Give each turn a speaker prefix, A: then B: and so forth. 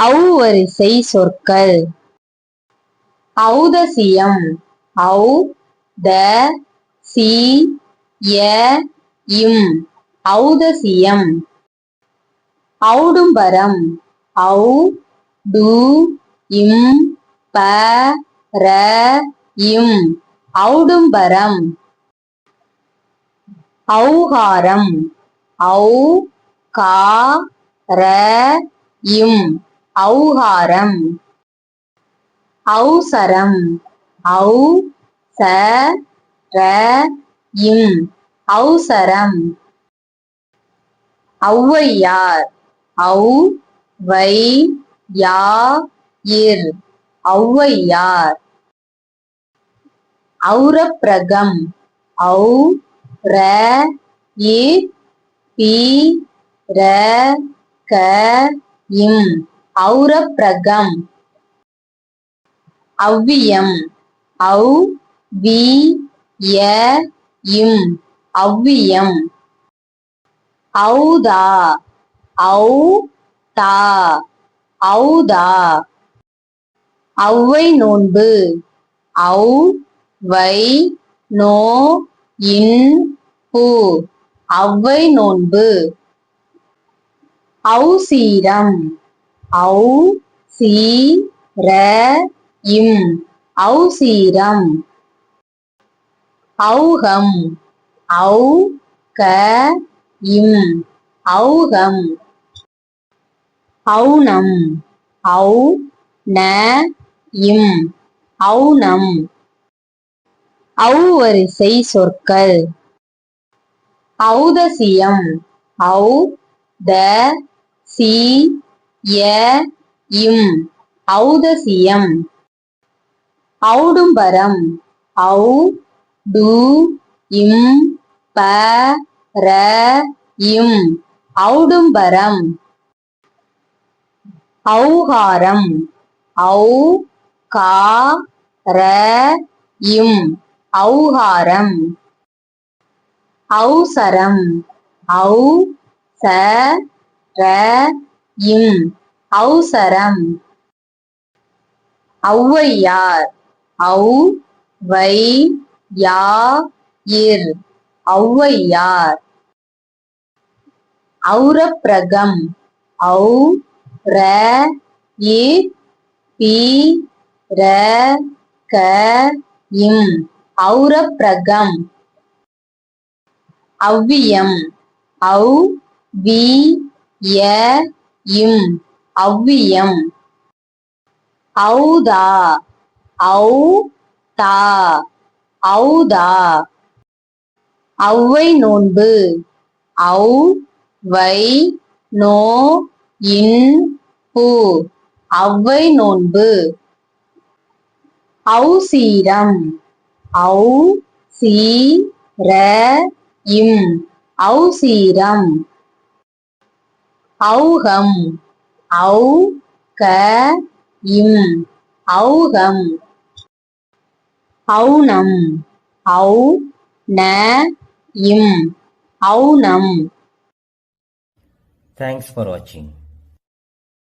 A: அவ்வரிசை சொற்கள் ஔதசியம் ஔ த சி ய இம் ஔதசியம் ஔடும்பரம் ஔ டு இம் ப ர இம் ஔடும்பரம் ஔகாரம் ஔ கா ர இம் ஔகாரம் ஔசரம் ஔ ச ர இம் ஔசரம் ஔவையார் ஔ வை யா இர் ஔவையார் ஔரப்பிரகம் ஔ ர இ பி ர க இம் ஔரப்பிரகம் அவ்வியம். ஔ வி ய இம். அவ்வியம். ஔதா. ஔ தா ஔதா. ஔவை நோன்பு. ஔ வை நோ இன் பு. அவ்வை நோன்பு. ஔசீரம். ஔ சி ர இம் ஔசீரம். ஔகம் ஔ க இம் ஔகம் ஔனம். ஔ ந இம் ஔனம். ஔவரிசை சொற்கள். ஔதசியம். ஔ த சி ய இம் ஔதசியம். ஔடும்பரம். ஔ டு இம் ப ர இம் ஔடும்பரம். ஔகாரம். ஔ கா ர இம் ஔகாரம். ஔசரம். ஔ ச ர இம் அவசரம். ஔவையார் ஔ வை யா இர் ஔவையார். ஔரப்பிரகம் ஔ ர இ பி ர க இம் ஔரப்பிரகம். அவ்வியம் ஔ வி ய இம் அவ்வியம். ஔதா ஔ தா ஔதா. ஔவை நோன்பு ஔ வை நோ இன் பு. ஔவை நோன்பு ஔ சீரம் ஔ சீ ர இம் ஔ சீரம். ஔகம் ஔ க இம் ஔகம். ஔனம் ஔ ந இம் ஔனம்.
B: தேங்க்ஸ் ஃபார் வாட்சிங்